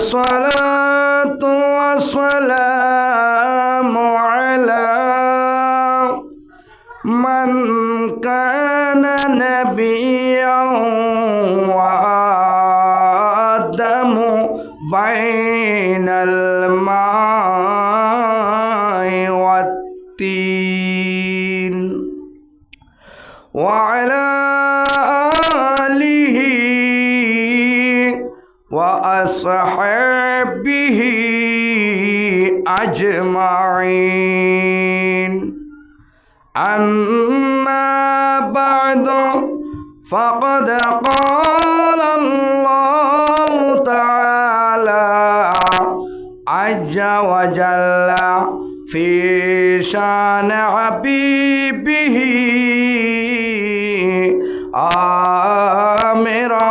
والصلاة والسلام على من كان نبيا وآدم بين الماء والتين. وأصحابه أجمعين. أما بعد فقد قال الله تعالى عز وجل في شأن حبيبه آمرا.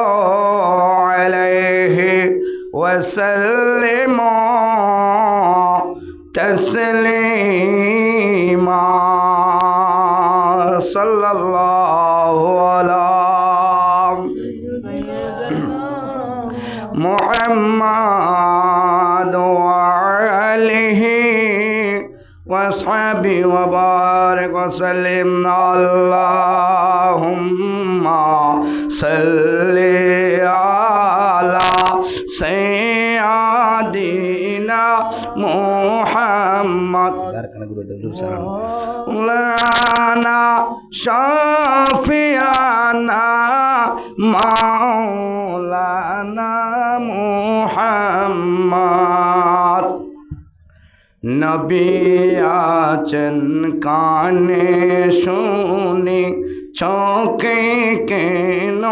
وسلموا تسليما. صلى الله على محمد وعليه وأصحابه وبارك وسلم. اللهم صل على সে আদিনা মোহাম্মদ লানা শাফিয়ানা মাওলানা মোহাম্মদ। নবী আচন কানে শুনি চোখে কেন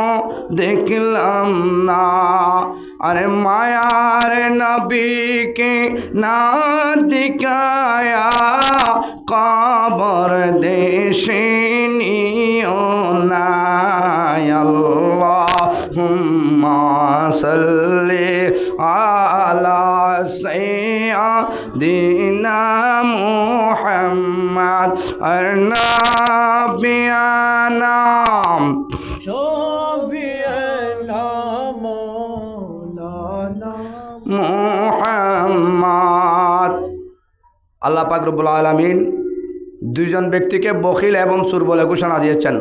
দেখলাম না? আরে মায়ার নবীকে না দিকায়া কবর দেশে নিও না আল্লাহুম্মা সাল্লি আলা সাইয়্যিদিনা মুহাম্মদ। আর নাবিয়ানাম মুহাম্মদ। আল্লাহ পাক রব্বুল আলামিন দুইজন ব্যক্তিকে বখিল এবং সুর বলে ঘোষণা দিয়েছেন।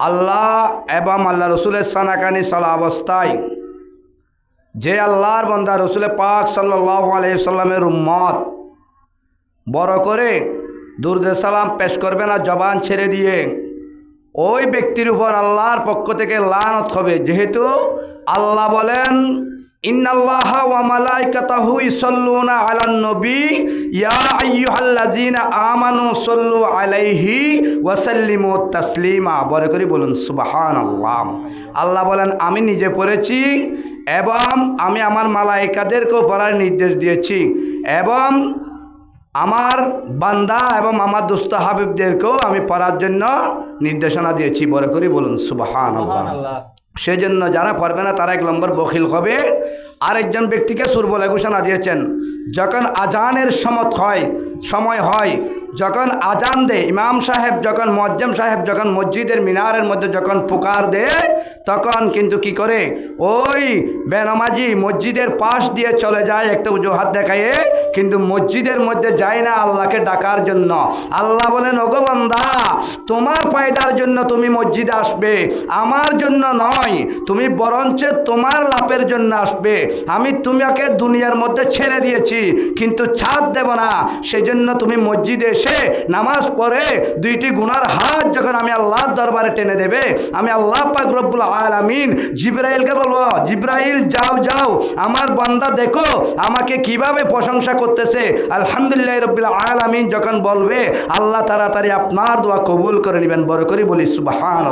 আল্লাহ এবং আল্লাহ রসুলের সানাকানি সালা অবস্থায় যে আল্লাহর বন্দা রসুলের পাক সাল্লাহ আলাইসাল্লামের উম্মত, বড় করে দুর্দে সালাম পেশ করবে না, জবান ছেড়ে দিয়ে ওই ব্যক্তির উপর আল্লাহর পক্ষ থেকে লানত হবে। যেহেতু আল্লাহ বলেন ওয়া ইয়া আমানু আলাইহি করে বলুন আল্লাহ বলেন, আমি নিজে পড়েছি এবং আমি আমার মালাইকাদেরকেও পড়ার নির্দেশ দিয়েছি এবং আমার বান্দা এবং আমার দুস্থ হাবিবদেরকেও আমি পড়ার জন্য নির্দেশনা দিয়েছি। বড় করে বলুন সুবাহান সেজন্য যারা পারবে না তারা এক নম্বর বখিল হবে। আরেকজন ব্যক্তিকে সুর বলে ঘোষণা দিয়েছেন। যখন আজানের সমত হয়, সময় হয়, যখন আজান দেয়, ইমাম সাহেব যখন মজ্জম সাহেব যখন মসজিদের মিনারের মধ্যে যখন পুকার দেয়, তখন কিন্তু কি করে? ওই বেনামাজি মসজিদের পাশ দিয়ে চলে যায় একটা উজুহাত দেখায়, কিন্তু মসজিদের মধ্যে যায় না আল্লাহকে ডাকার জন্য। আল্লাহ বলেন ওগোবন্ধা তোমার ফায়দার জন্য তুমি মসজিদে আসবে, আমার জন্য নয়, তুমি বরঞ্চ তোমার লাভের জন্য আসবে। আমি তোমাকে দুনিয়ার মধ্যে ছেড়ে দিয়েছি, কিন্তু ছাদ দেব না। সেজন্য তুমি মসজিদে এসে নামাজ পড়ে দুইটি গুনার হাত যখন আমি আল্লাহর দরবারে টেনে দেবে, আমি আল্লাহ পাক রব্বুল আলামিন জিব্রাইলকে বলব, জিব্রাইল, যাও যাও, আমার বান্দা দেখো, আমাকে কীভাবে প্রশংসা করতেছে। আলহামদুলিল্লাহ রব্বুল আলামিন যখন বলবে, আল্লাহ তাড়াতাড়ি আপনার দোয়া কবুল করে নেবেন, বড় করি বলি সুবাহান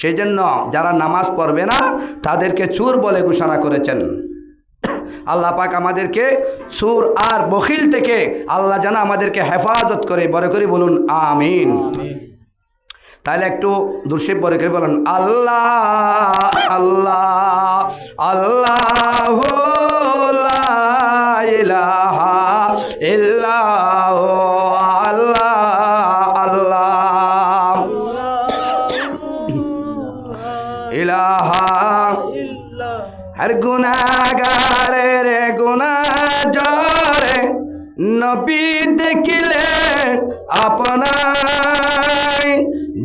সেই জন্য যারা নামাজ পড়বে না তাদেরকে চুর বলে ঘোষণা করেছেন। আল্লাহ পাক আমাদেরকে সুর আর বখিল থেকে আল্লাহ যেন আমাদেরকে হেফাজত করে। বড় করে বলুন আমিন। তাহলে একটু দুর্শিব বলে করে বলুন আল্লাহ আল্লাহ আল্লাহ ইল্লাহু। আর গুনাগারের গুনা জরে নবী দেখিলে আপনাই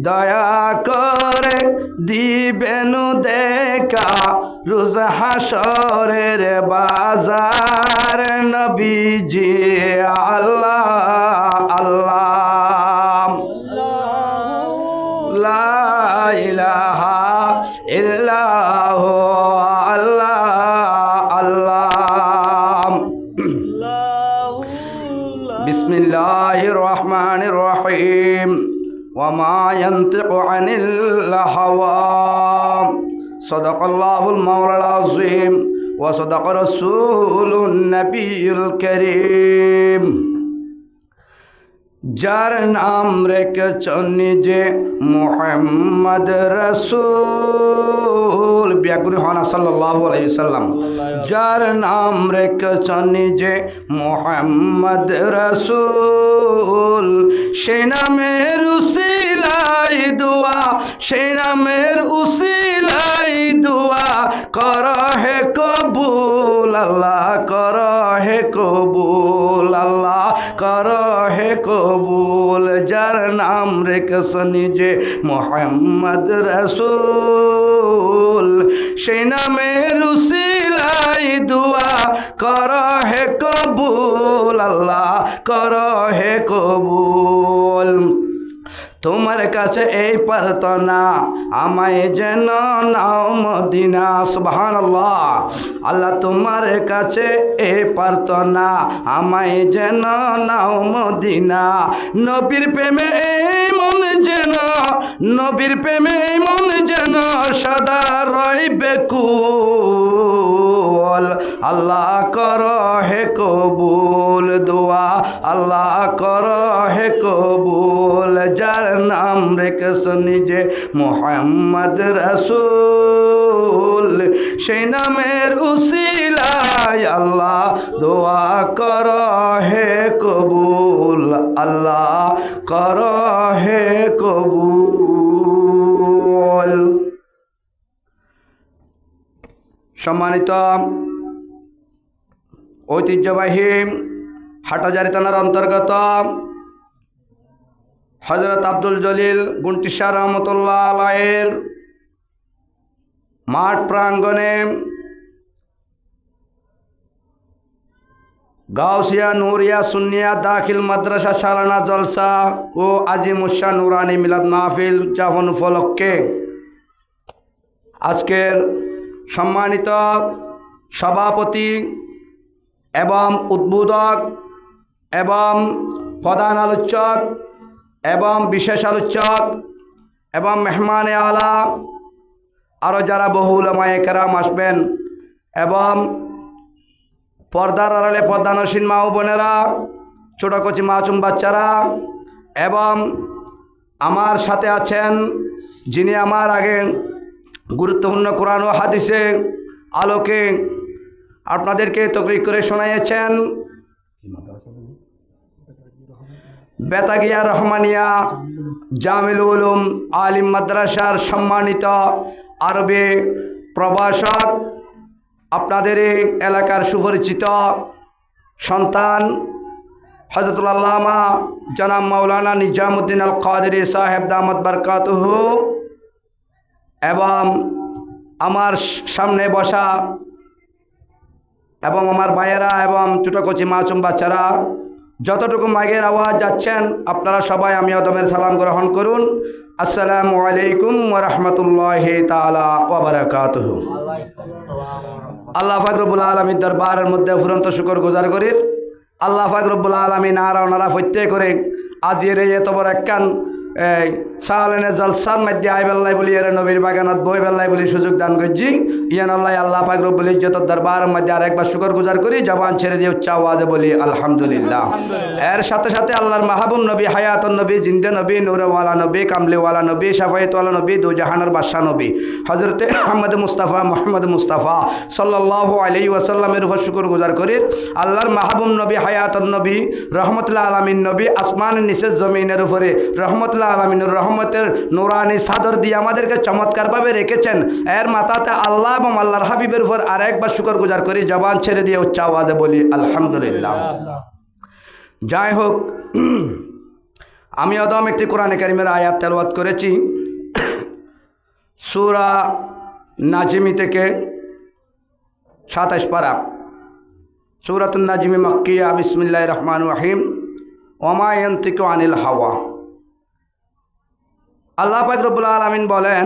দয়া করে দিবেন দেখা, রোজ হাসরের বাজার নবীজি, আল্লাহ আল্লাহ। লা ইলাহা الرحمن الرحيم. وما ينطق عن الهوى. صدق الله المولى العظيم. وصدق رسول النبي الكريم. যার নাম রেখেছ নিজে মোহাম্মদ রসুল। ব্যাকুনি হনা সাল্লাম। যার নাম রেখেছ নিজে মোহাম্মদ রসুল। সে নামের উসিলাই দোয়া, সে নামের উসিলাই দোয়া কর হে কবুল, আল্লাহ কর হে কবুল, আল্লাহ কর হে কবুল, যার নাম রেখেছ নিজে মোহাম্মদ রসুল। সেই নামে রুসিলাই দোয়া কর হে কবুল, আল্লাহ কর হে কবুল। তোমার কাছে এই প্রার্থনা। আমায় যেন নাও মদিনা সুবহান আল্লাহ আল্লাহ তোমার কাছে এই প্রার্থনা। আমায় যেন নাও মদিনা। নবীর প্রেমে এই মন যেন, নবীর প্রেমে এই মন যেন সদা রইবে কুল আল্লাহ কর হে কবুল। দোয়া আল্লাহ কর হে কবুল। যার নাম রেখেছ নিজে মোহাম্মদ রসুল। সেই নামের উসিলায় আল্লাহ দোয়া কর হে কবুল। আল্লাহ কর হে কবুল। সম্মানিত ঐতিহ্যবাহী হাটাজারি থানার অন্তর্গত হজরত আব্দুল জলিল গুন্টিশা রহমতুল্লাহ আলায়ের মাঠ প্রাঙ্গণে গাউসিয়া নুরিয়া সুন্নিয়া দাখিল মাদ্রাসা সালানা জলসা ও আজিমুসা নুরানি মিলাদ মাহফিল উদযাপন উপলক্ষে আজকের সম্মানিত সভাপতি এবং উদ্বোধক এবং প্রধান আলোচক এবং বিশেষ আলোচক এবং মেহমানে আলা আরও যারা বহুল মায়েকেরাম আসবেন এবং পর্দার আড়ালে পর্দানসীন মা ও বোনেরা, ছোটো কচি মাচুম বাচ্চারা এবং আমার সাথে আছেন যিনি আমার আগে গুরুত্বপূর্ণ কোরআন ও হাদিসে আলোকে আপনাদেরকে তকরিক করে শোনাইয়েছেন। বেতাগিয়া রহমানিয়া জামিল উলুম, আলিম মাদ্রাসার সম্মানিত আরবে প্রভাষক, আপনাদের এলাকার সুপরিচিত সন্তান হজরতুল্লামা জনাব মৌলানা নিজামুদ্দিন আল কাদের সাহেব দামদ বরকাতহু। এবং আমার সামনে বসা এবং আমার ভাইয়েরা এবং ছোটো কচি মাছুম বাচ্চারা, যতটুকু মাগের আওয়াজ যাচ্ছেন, আপনারা সবাই আমি অদমের সালাম গ্রহণ করুন। আসসালামু আলাইকুম ওরহমতুল্লাহ তালা ওবরাকাত আল্লাহ ফাকরবুল আলমীর দরবারের মধ্যে ফুরন্ত শুকর গুজার করি আল্লাহ ফাকরবুল আলমী নারা ওনারা প্রত্যেক করে আজির এই এত বড় একখান সাহালেনে জলসার মধ্যে আই বেল্লাই বলি এর নবীর বাগানত বই বেল্লাই বলি সুযোগ দান করছি। ইয়ান আল্লাহ আল্লাহ পাক রব্বুল ইজ্জতর দরবারের মধ্যে আরেকবার শুকর গুজার করি জবান ছেড়ে দিয়ে উচ্চ আওয়াজে বলি আলহামদুলিল্লাহ। এর সাথে সাথে আল্লাহর মাহবুব নবী হায়াতুন নবী জিন্দে নবী নূরওয়ালা নবী কামলিওয়ালা নবী সাফায়তওয়ালা নবী দু জাহানের বাদশাহ নবী। হজরতে আহমদ মুস্তাফা মোহাম্মদ মুস্তাফা সাল্লাহ আলি ওয়াসাল্লামের উপর শুকর গুজার করি। আল্লাহর মাহবুব নবী হায়াতুন নবী রহমতুল্লাহ আলমিন নবী আসমান নিচের জমিনের উপরে রহমতুল্লাহ আলমিনের রহমতের নোরানি সাদর দিয়ে আমাদেরকে চমৎকারভাবে রেখেছেন। এর মাথাতে আল্লাহ এবং আল্লাহর হাবিবের উপর আর একবার শুকর গুজার করি, জবান ছেড়ে দিয়ে উচ্চ আওয়াজে বলি, আলহামদুলিল্লাহ। যাই হোক, আমি অদম একটি কোরআনে কারিমের আয়াত তেলওয়াত করেছি। সুরা নাজিমি থেকে সাতাশ পারা। সুরাতুল নাজিমি মক্কিয়া বিসমিল্লাহ রহমান রাহিম। ওমায়ন্তিক আনিল হাওয়া। আল্লাহ পাকরবুল আলমিন বলেন,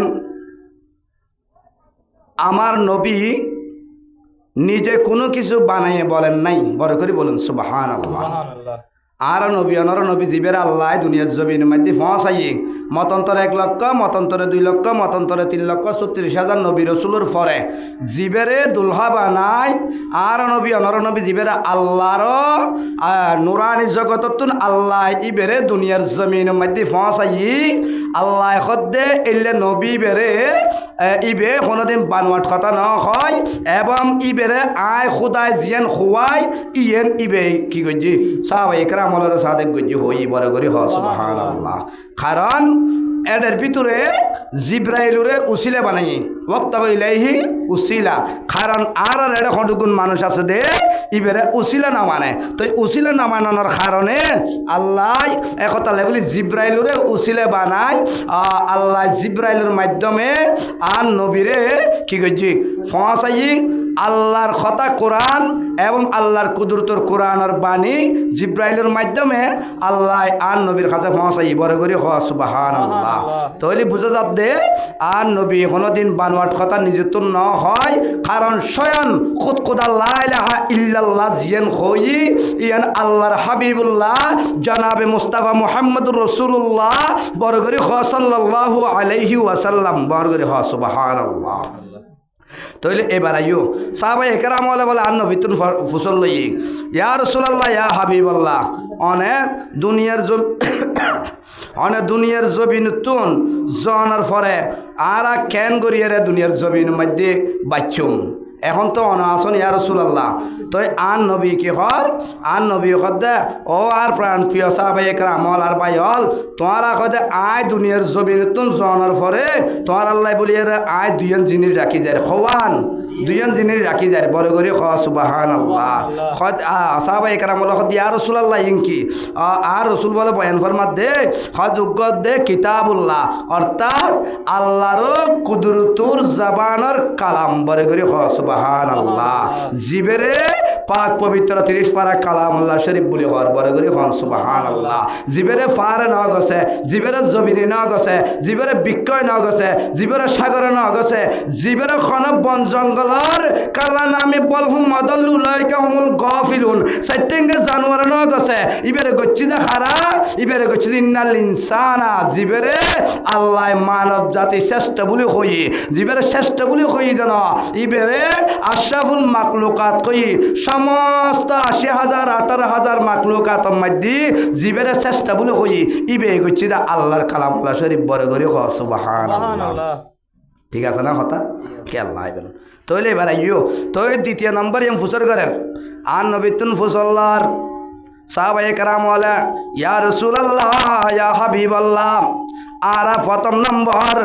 আমার নবী নিজে কোনো কিছু বানাইয়ে বলেন নাই। বড় করে বলুন সুবাহান আল্লাহ আর নবী, অনর নবী জীবের আল্লাহ দুনিয়ার জমির মধ্যে পৌঁছাইয়ে, মতন্তরে এক লক্ষ, মতন্তরে দুই লক্ষ, মতন্তরে তিন লক্ষ, ছত্রিশ হাজার নবী রসুলোর পরে জীবেরে দুলহা বানাই আর নবী, অনর নবী জীবের আল্লাহর নুরানি জগততুন আল্লাহ ইবেরে দুনিয়ার জমিন মধ্যে পৌঁছাই আল্লাহ সদ্যে এলে নবী বেরে ইবে কোনোদিন বানোয়াট কথা ন হয় এবং ইবেরে আয় খুদায় জিয়েন খুয়াই ইয়েন ইবে, কি করছি সাহাবা একরা আমলের সাদেক করছি হই বড় করি, হ কারণ এদের ভিতরে জিব্রাইলুরে উসিলে বানাই বক্তা ইলাইহি উসিলা। কারণ আর আর এটা কতগুণ মানুষ আছে দে, ইবেরে উসিলা না মানে। তো উসিলা না মানানোর কারণে আল্লাহ একতা বলি জিব্রাইলুরে উসিলে বানায় আল্লাহ জিব্রাইলুর মাধ্যমে আর নবীরে কি করছি ফসাই আল্লাহর কথা কোরআন এবং আল্লাহর কুদরতর কোরআনের বাণী জিব্রাইলের মাধ্যমে আল্লাহ আর নবীর কাছে পৌঁছাই বড় করে হওয়া সুবাহান আল্লাহ তাহলে বুঝা যাত দে আর নবী কোনোদিন বানোয়াট কথা নিজের তো ন হয় কারণ স্বয়ং খুদ খুদ আল্লাহ ইলাহা ইল্লাল্লাহ জিয়ান হই ইয়ান আল্লাহর হাবিবুল্লাহ জনাবে মুস্তাফা মুহাম্মদুর রসুল্লাহ বড় করে হওয়া সাল্লাল্লাহু আলাইহি ওয়াসাল্লাম বড় করে হওয়া সুবাহান আল্লাহ তইলে এবার আইও সাহাবাই একরাম বলে, আন্ন ভিতর ফুসল লই ইয়া সুলাল্লাহ ইয়া হাবিবাল্লাহ। অনেক দুনিয়ার জম, অনেক দুনিয়ার জবিন তুন জনের পরে আর কেন করিয়ে দুনিয়ার জবিন মধ্যে বাচ্চুম এখন তো অনাসন ইয়া রসুলাল্লাহ। তো আন নবী কি হর আন নবী দে ও আর প্রাণ প্রিয় সাহাবাই হল আর বাই হল তোমারা কদে আয় দুনিয়ার জমি তুন জনের পরে তোমার আল্লাহ বলিয়ে আয় দুইজন জিনিস রাখি যায় হওয়ান দুইজন জিনিস রাখি যায় বড় করে খ সুবাহান আল্লাহ খদ সাহাবা একরাম বলে খদ ইয়া রসুলাল্লাহ ইনকি আর রসুল বলে বয়ান ফরমাত দে খদ উগ্গ দে, কিতাবুল্লাহ। অর্থাৎ আল্লাহর কুদরতুর জবানর কালাম বড় করে খ সুবাহান আল্লাহ জিবেরে পাক পবিত্র তিরিশ পারা কালামুল্লাহ শরীফ বলি হর বড় করে, হন সুবাহান আল্লাহ জিবেরে ফারে ন গছে, জিবেরে জমিনে ন গছে, জিবেরে বিক্রয় ন গছে, জিবেরে সাগরে ন গছে, জিবেরে খন বন জঙ্গলর কালা নামে বলহুম মদল্লু লয়কে হুমুল গফিলুন। সাইটেঙ্গে জানুয়ার ন গছে, ইবেরে গচ্ছি দে খারা ইবেরে গচ্ছি ইন্নাল ইনসানা। জিবেরে আল্লাহ মানব জাতি শ্রেষ্ঠ বলি হই জিবেরে শ্রেষ্ঠ বলি হই যেন, ইবেরে আশরাফুল মাকলুকাত কই সমস্ত আশি হাজার আঠারো হাজার মাকলুকাত মধ্যে জীবের চেষ্টা বলে হই ইবে গচ্ছি দা আল্লাহর কালামুল্লাহ শরীফ বড় করে হ সুবাহান ঠিক আছে না হতা? কেল্লা আইবেন। তইলে এবার আইও তই দ্বিতীয় নম্বর এম ফুসর করেন আর নবিতুন ফুসল্লার সাহাবায়ে কারাম ওয়ালা ইয়া রাসূলুল্লাহ ইয়া হাবিবাল্লাহ। আরা প্রথম নম্বর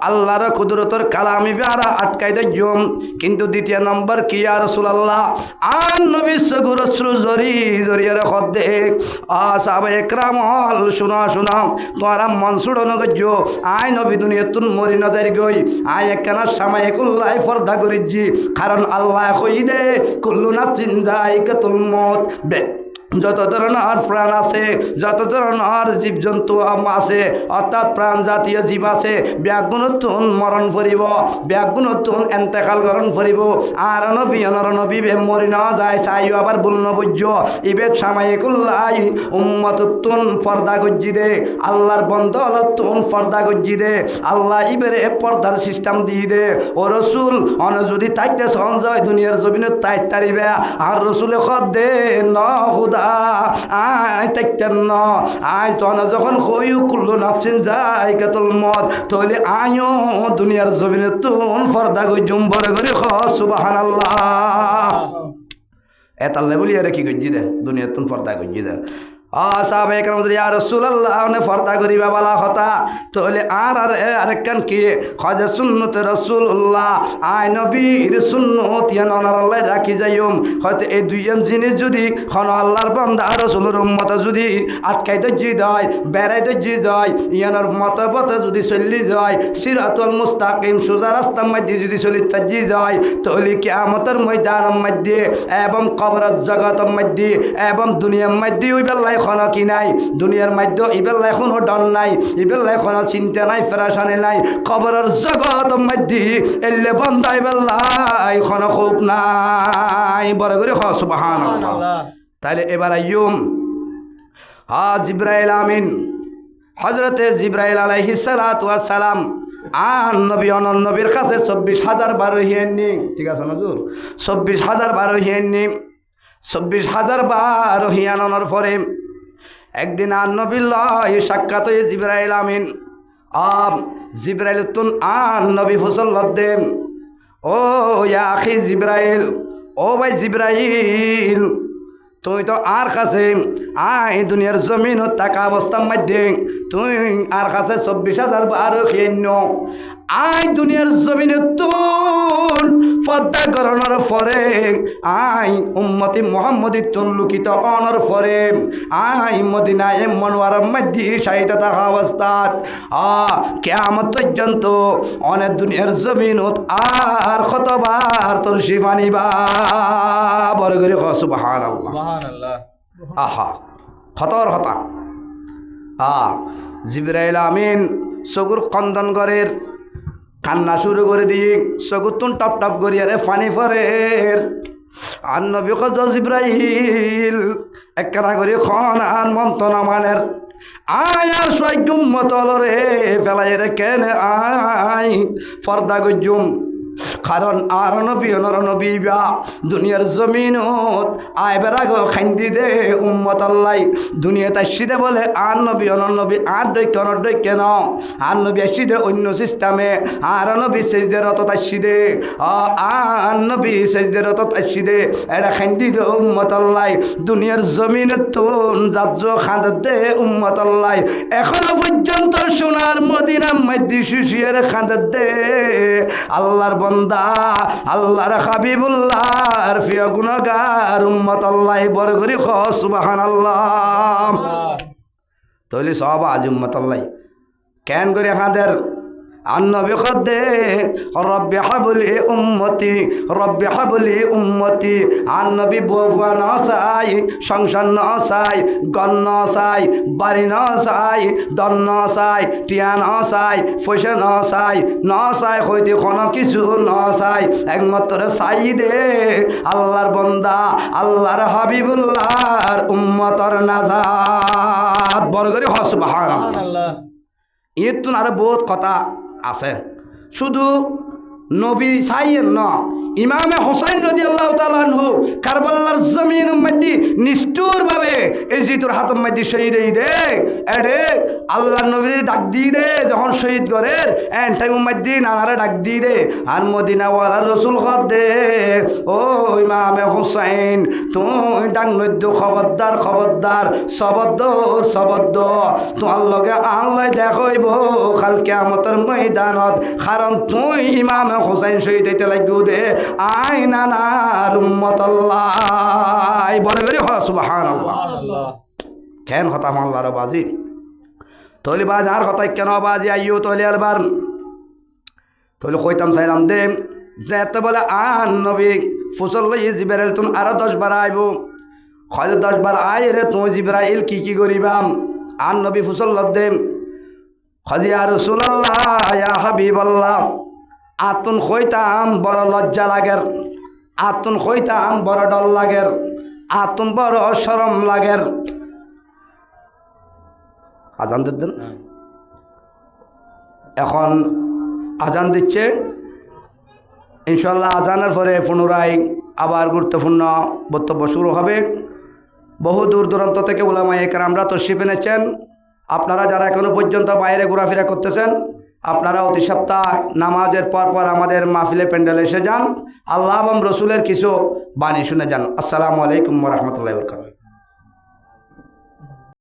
আল্লাহর কুদরতর কালামি বেড়া আটকাই দিম কিন্তু দ্বিতীয় নম্বর কি আর রাসূলুল্লাহ? আর নবী সগুর শ্রু জরি, জরিয়ার খদ্দে আ, সাহাবা একরাম হল শুনা শুনা। তোরা মন সুড়ন গজ্য আই নবী দুনিয়া তুন মরি নজর গই। আই একখানা সামাই কুল্লাই ফর্দা করিজি কারণ আল্লাহ কই দে কুল্লু না চিন্তাই তুল মত যত ধরনের প্রাণ আছে, যত ধরনের জীবজন্তু আছে, অর্থাৎ প্রাণ জাতীয় জীব আছে ব্যাগুণতুন মরণ ফুরিব ব্যাগুণতুন এন্তেকাল গরণ ফুরিব আর নবী অনর নবী বে মরি না যায় চাইও আবার বুল নবজ্য ইবেদ সামাইকুল্লাই উম্মতুন পর্দা গজ্জি দে আল্লাহর বন্ধ তুন পর্দা গজ্জি দে আল্লাহ ইবেরে পর্দার সিস্টেম দিয়ে দে ও রসুল, অন যদি তাইতে সঞ্জয় দুনিয়ার জমিনে তাই তারিবে, আর রসুলে খদ দে ন হুদা ন যখন কুল্লু নাফসিন যাই কেতল মত তইলে আইও দুনিয়ার জমিনে তুন পর্দা গজ্জুম বড় করে খ সুবাহান আল্লাহ। এতাল্লে বলি আরে কি গজ্জি দে? দুনিয়ার তুন ফর্দা গজ্জি সাহাবে একরাম ইয়া রাসূলুল্লাহ নে ফর্দা করিবা বালা কথা তাহলে আর আর আরেকখান কি? খাজা সুন্নত রাসূলুল্লাহ আই নবীর সুন্নত ইয়ান আল্লাহ রাখি যাইম হয়তো এই দুইজন জিনিস যদি খন আল্লাহর বান্দা রাসূলের উম্মত যদি আটকাই দজ্জি দেয় বেড়াই দজ্জি দেয় ইয়ানোর মত পথে যদি চলি যায়, সিরাতুল মুস্তাকিম, সোজা রাস্তার মধ্যে যদি চলি তাজি যায় তাহলে কিয়ামতের ময়দানের মধ্যে এবং কবরের জগতের মধ্যে এবং দুনিয়ার মধ্যে ওই বেলায় খন কি নাই? দুনিয়ার মধ্যে বেলায় কোনো ডন নাই বেলায় কোনো চিন্তা নাই ফেরাসানি নাই। কবরের জগতের মধ্যে এলে বন্ধাই বেলায় কোনো খুব নাই। বড় করে সুবহান তাহলে এবার আইয়ুম। হা জিব্রাইল আমিন। হজরতে জিব্রাইল আলাইহি সালাম আর নবী অনন নবীর কাছে চব্বিশ হাজার বারো হিয়েননি। ঠিক আছে নজুর চব্বিশ হাজার বারো হিয়েননি। চব্বিশ হাজার বারো হিয়ানর পরে একদিন আর নবীল্লাহ সাক্ষাৎ হয়ে জিব্রাইল আমিন। আম জিব্রাইল তুন আর নবী ফসল দেন ও ইয়া আখি জিব্রাইল, ও ভাই জিব্রাইল, তুই তো আর কাছে আই দুনিয়ার জমিন টাকা অবস্থার মধ্যে, তুই আর কাছে চব্বিশ হাজার বারো খেয়ে আই দুনিয়ার জমিনে তুন পদ্মা করণের পরে আই উম্মতি মোহাম্মদি তুন লুকিত অনর পরে আই মদিনায় মনোয়ার মধ্যে সাহিত্য থাকা অবস্থাত। আ কেমন পর্যন্ত অনেক দুনিয়ার জমিনত আর কতবার তোর শিবানিবা বড় করে সুবাহান আহা হতর হতা আ জিব্রাইল আমিন চকুর কন্দন করের কান্না শুরু করে দিয়ে সগুতুন টপ টপ করি আরে পানি ফরের আর নবী কত জিব্রাইল। একখানা করি খন আন মন্ত্রণা মানের, আয় আর সৈগুম মতলরে ফেলাই রে কেন আয়, ফর্দা গজ্জুম। কারণ আর নবী অনর নবী বা দুনিয়ার জমিনত আয় বেড়াগ খান্দি দে উম্মত আল্লাহ। দুনিয়া তাসি দে বলে, আর নবী অনর নবী, আর দৈক্য অনর দৈক্য ন আর নবী আসি দে অন্য সিস্টেমে আর নবী সেজদের অত তাসি দে। আর নবী সেজদের অত তাসি দে। এটা খান্দি দে উম্মত আল্লাহ। দুনিয়ার জমিনত তুন যাজ্য খাঁদ দে উম্মত আল্লাহ। এখনও পর্যন্ত সোনার মদিনার মধ্যে শুষিয়ার খাঁদ দে। আল্লাহর বন্দা আল্লাহর হাবিবুল্লাহর প্রিয় গুণগার উম্মত আল্লাহ বড় করি খ সুবাহান আল্লাহ। তৈলি সব আজ উম্মত আল্লাহ। কেন করে হাঁদের? আন্নবি খদ্দে রব্বি হাবলি উম্মতি রব্বি হাবলি উম্মতি। আন্নবি বউয়া ন চাই সংসার ন চাই গণ বাড়ি দন টিয়া পয়সা হইতে কোনো কিছু ন চাই। একমাত্র চাই দে আল্লাহর বন্দা আল্লাহর হাবিবুল্লাহর উম্মতর নাজাত। বড় করে হস বাহার এর তো আরও বহুত কথা। আছে। শুধু নবী সাইয়ের ন ইমামে হোসাইন রদি আল্লাহ তালানহু কারবাল্লার জমিন মধ্যে নিষ্ঠুরভাবে এই জিতুর হাতম মধ্যে শহীদ এই দে এডে আল্লাহ নবীর ডাক দিয়ে দে, যখন শহীদ করের এন টাইম মধ্যে নানারে ডাক দিয়ে দে, আর মদিনাওয়ালার রসুল হদ দে। ও ইমামে হোসাইন, তুই ডাক নদ্য খবরদার খবরদার শবদ্দ শবদ্দ তোমার লগে আল্লাহ দেখইব খাল কেমতের ময়দানত, কারণ তুই ইমামে হোসাইন শহীদ হইতে লাগবো দে। আই নানার উম্মতাল্লাহ। বলে করি হ সুবাহান কেন কথা মাল্লার বাজি? তৈলি বাজ, আর কথা কেন বাজি? আইও তৈলি আলবার। তৈলি কইতাম, চাইলাম, দে যেতে বলে আন নবী, ফুসল লই জিবেরাইল তুমি আরও দশ বার আইব। হয়তো দশ বার আই রে তুমি জিব্রাইল কি কি করিবাম? আন নবী ফুসল লদ দে হজিয়া রসুল্লাহ ইয়া হাবিবাল্লাহ। আতুন খইতাম বড় লজ্জা লাগের। আতুন খইতাম বড় ডল লাগের। আতুন বড় সরম লাগের। আজান দিতেন এখন আজান দিচ্ছে। ইনশাল্লাহ আজানের পরে পুনরায় আবার গুরুত্বপূর্ণ বক্তব্য শুরু হবে। বহু দূর দূরান্ত থেকে ওলামাই একরামরা তশরিফ এনেছেন। আপনারা যারা এখনও পর্যন্ত বাইরে ঘোরাফেরা করতেছেন আপনারা অতি সপ্তাহ নামাজের পর পর আমাদের মাহফিলে প্যান্ডেলে এসে যান। আল্লাহ এবং রসুলের কিছু বাণী শুনে যান। আসসালামু আলাইকুম রহমতুল্লাহ বরকাত